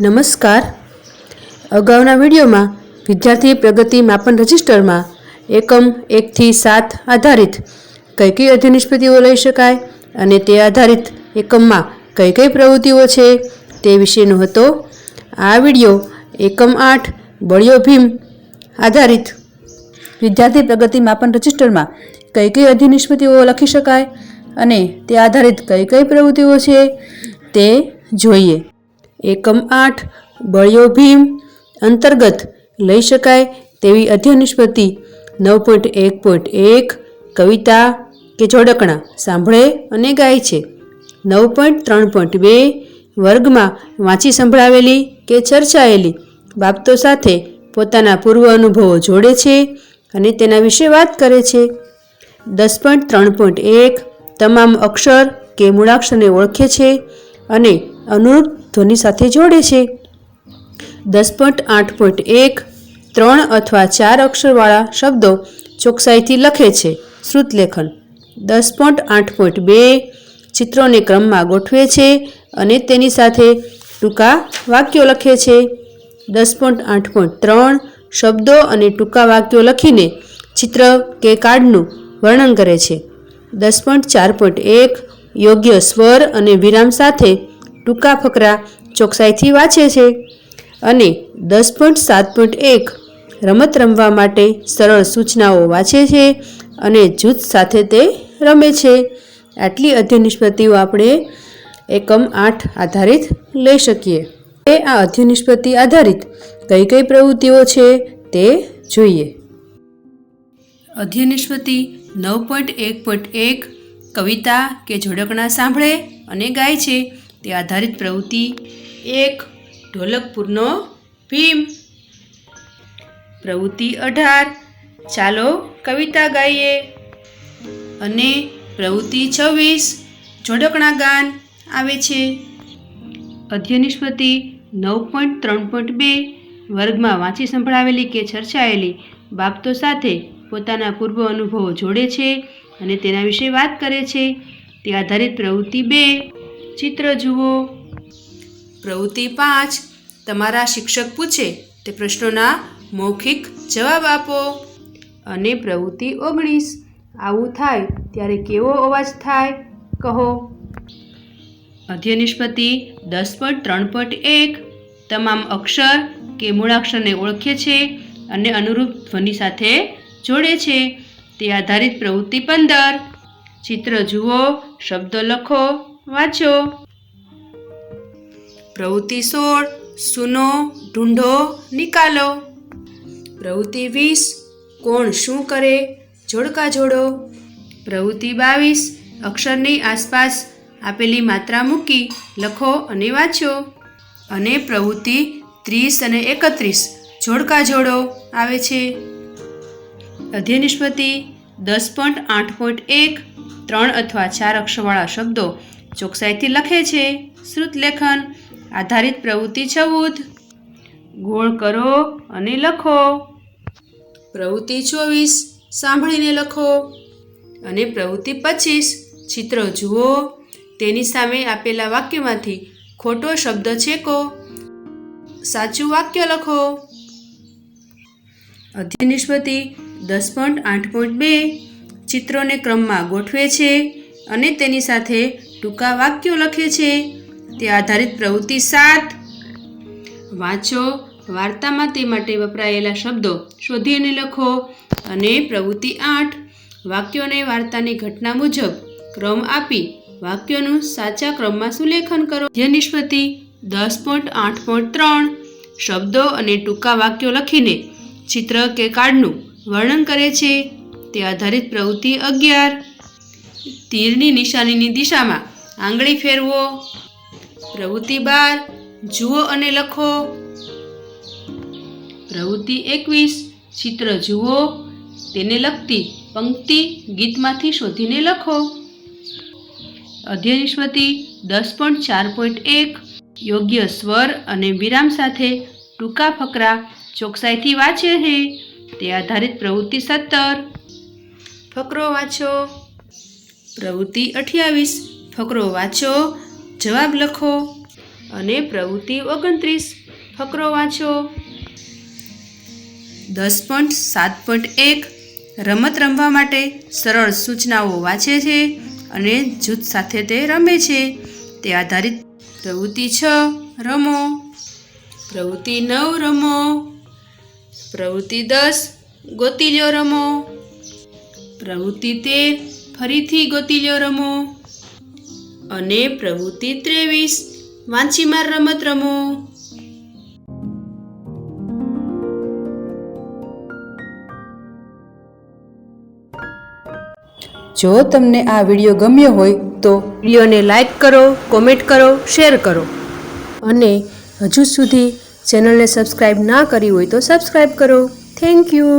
નમસ્કાર. અગાઉના વિડીયોમાં વિદ્યાર્થી પ્રગતિ માપન રજિસ્ટરમાં એકમ એકથી સાત આધારિત કઈ કઈ અધ્યયન લઈ શકાય અને તે આધારિત એકમમાં કઈ કઈ પ્રવૃત્તિઓ છે તે વિશેનો હતો. આ વીડિયો એકમ આઠ, બળિયો ભીમ આધારિત વિદ્યાર્થી પ્રગતિ માપન રજિસ્ટરમાં કઈ કઈ અધ્યયન નિષ્પત્તિઓ લખી શકાય અને તે આધારિત કઈ કઈ પ્રવૃત્તિઓ છે તે જોઈએ. એકમ આઠ, બળિયો ભીમ અંતર્ગત લઈ શકાય તેવી અધ્યયન નિષ્પત્તિ નવ પોઈન્ટ એક પોઈન્ટ એક, કવિતા કે જોડકણા સાંભળે અને ગાય છે. નવ પોઈન્ટ ત્રણ પોઈન્ટ બે, વર્ગમાં વાંચી સંભળાવેલી કે ચર્ચાયેલી બાબતો સાથે પોતાના પૂર્વ અનુભવો જોડે છે અને તેના વિશે વાત કરે છે. દસ પોઈન્ટ ત્રણ પોઈન્ટ એક, તમામ અક્ષર કે મૂળાક્ષરને ઓળખે છે અને અનુરૂપ ધ્વનિ સાથે જોડે છે. દસ પોઈન્ટ આઠ પોઈન્ટ એક, ત્રણ અથવા ચાર અક્ષરવાળા શબ્દો ચોકસાઈથી લખે છે શ્રુતલેખન દસ પોઈન્ટ આઠ પોઈન્ટ બે, ચિત્રોને ક્રમમાં ગોઠવે છે અને તેની સાથે ટૂંકા વાક્યો લખે છે. દસ પોઈન્ટ આઠ પોઈન્ટ ત્રણ, શબ્દો અને ટૂંકા વાક્યો લખીને ચિત્ર કે કાર્ડનું વર્ણન કરે છે. દસ પોઈન્ટ ચાર પોઈન્ટ એક, યોગ્ય સ્વર અને વિરામ સાથે ટૂંકા ફકરા ચોકસાઈથી વાંચે છે અને દસ પોઈન્ટ સાત પોઈન્ટ એક રમત રમવા માટે સરળ સૂચનાઓ વાંચે છે અને જૂથ સાથે તે રમે છે. આટલી અધ્યયન નિષ્પત્તિઓ આપણે એકમ આઠ આધારિત લઈ શકીએ. એ આ અધ્યયન નિષ્પત્તિ આધારિત કઈ કઈ પ્રવૃત્તિઓ છે તે જોઈએ. અધ્યયન નિષ્પત્તિ નવ પોઈન્ટ એક પોઈન્ટ એક કવિતા કે જોડકણા સાંભળે અને ગાય છે. તે આધારિત પ્રવૃત્તિ એક ઢોલકપુરનો ભીમ. પ્રવૃત્તિ અઢાર, ચાલો કવિતા ગાઈએ. અને પ્રવૃત્તિ છવ્વીસ જોડકણા ગાન આવે છે. અધ્યયન નિષ્પતિ નવ પોઈન્ટ ત્રણ પોઈન્ટ બે, વર્ગમાં વાંચી સંભળાવેલી કે ચર્ચાયેલી બાબતો સાથે પોતાના પૂર્વ અનુભવો જોડે છે અને તેના વિશે વાત કરે છે. તે આધારિત પ્રવૃત્તિ બે ચિત્ર જુઓ. પ્રવૃત્તિ પાંચ. તમારા શિક્ષક પૂછે તે પ્રશ્નોના મૌખિક જવાબ આપો. અને પ્રવૃત્તિ ઓગણીસ. આવું થાય ત્યારે કેવો અવાજ થાય? કહો. અધ્ય નિષ્પતિ દસ પોઈન્ટ ત્રણ પોઈન્ટ એક. તમામ અક્ષર કે મૂળાક્ષરને ઓળખે છે અને અનુરૂપ ધ્વનિ સાથે જોડે છે. તે આધારિત પ્રવૃત્તિ પંદર. ચિત્ર જુઓ શબ્દો લખો. વાંચો. પ્રવૃત્તિ સોળ, સુનો, ઢૂંઢો, નિકાલો. પ્રવૃત્તિ વીસ, કોણ શું કરે, જોડકા જોડો. પ્રવૃત્તિ બાવીસ, અક્ષરની આસપાસ આપેલી માત્રા મૂકી, લખો અને વાંચો. અને પ્રવૃત્તિ ત્રીસ અને એકત્રીસ, જોડકા જોડો, આવે છે. અધ્યય નિષ્પતિ દસ પોઈન્ટ આઠ પોઈન્ટ એક, ત્રણ અથવા ચાર અક્ષરવાળા શબ્દો ચોકસાઈથી લખે છે. શ્રુતલેખન આધારિત પ્રવૃત્તિ ચૌદ ગોળ કરો અને લખો. પ્રવૃત્તિ ચોવીસ, સાંભળીને લખો. અને પ્રવૃત્તિ પચીસ, ચિત્ર જુઓ. તેની સામે આપેલા વાક્યમાંથી ખોટો શબ્દ છેકો. સાચું વાક્ય લખો. અધ્યય નિષ્પત્તિ દસ પોઈન્ટ આઠ પોઈન્ટ બે ચિત્રોને ક્રમમાં ગોઠવે છે અને તેની સાથે ટૂંકા વાક્યો લખે છે. તે આધારિત પ્રવૃત્તિ સાત. વાંચો, વાર્તામાં તે માટે વપરાયેલા શબ્દો શોધીને લખો અને પ્રવૃત્તિ આઠ. વાક્યોને વાર્તાની ઘટના મુજબ ક્રમ આપી વાક્યોનું સાચા ક્રમમાં સુલેખન કરો. જે નિષ્પતિ દસ પોઈન્ટ આઠ પોઈન્ટ ત્રણ શબ્દો અને ટૂંકા વાક્યો લખીને ચિત્ર કે કાર્ડનું વર્ણન કરે છે. તે આધારિત પ્રવૃત્તિ અગિયાર. તીરની નિશાનીની દિશામાં આંગળી ફેરવો, પ્રવૃત્તિ બાર, જુઓ અને લખો. પ્રવૃત્તિ એકવીસ, ચિત્ર જુઓ, તેને લગતી પંક્તિ ગીતમાંથી શોધીને લખો. અધ્યયન નિષ્પત્તિ દસ પોઈન્ટ ચાર પોઈન્ટ એક, યોગ્ય સ્વર અને વિરામ સાથે ટૂંકા ફકરા ચોકસાઈથી વાંચે છે તે આધારિત પ્રવૃત્તિ સત્તર. ફકરો વાંચો. પ્રવૃત્તિ અઠ્યાવીસ ફકરો વાંચો, જવાબ લખો અને પ્રવૃત્તિ ઓગણત્રીસ. ફકરો વાંચો. દસ પોઈન્ટ સાત પોઈન્ટ એક રમત રમવા માટે સરળ સૂચનાઓ વાંચે છે અને જૂથ સાથે તે રમે છે. તે આધારિત પ્રવૃત્તિ છ, રમો. પ્રવૃત્તિ નવ, રમો. પ્રવૃત્તિ દસ, ગોતી રમો. પ્રવૃત્તિ તેર, ફરીથી ગોતી રમો. અને પ્રવૃત્તિ ત્રેવીસ. વાંચીમાર રમત રમો. જો તમને આ વીડિયો ગમ્યો હોય તો વિડીયોને લાઈક કરો કોમેન્ટ કરો શેર કરો. અને હજુ સુધી ચેનલને સબસ્ક્રાઈબ ના કરી હોય તો સબસ્ક્રાઈબ કરો. Thank you.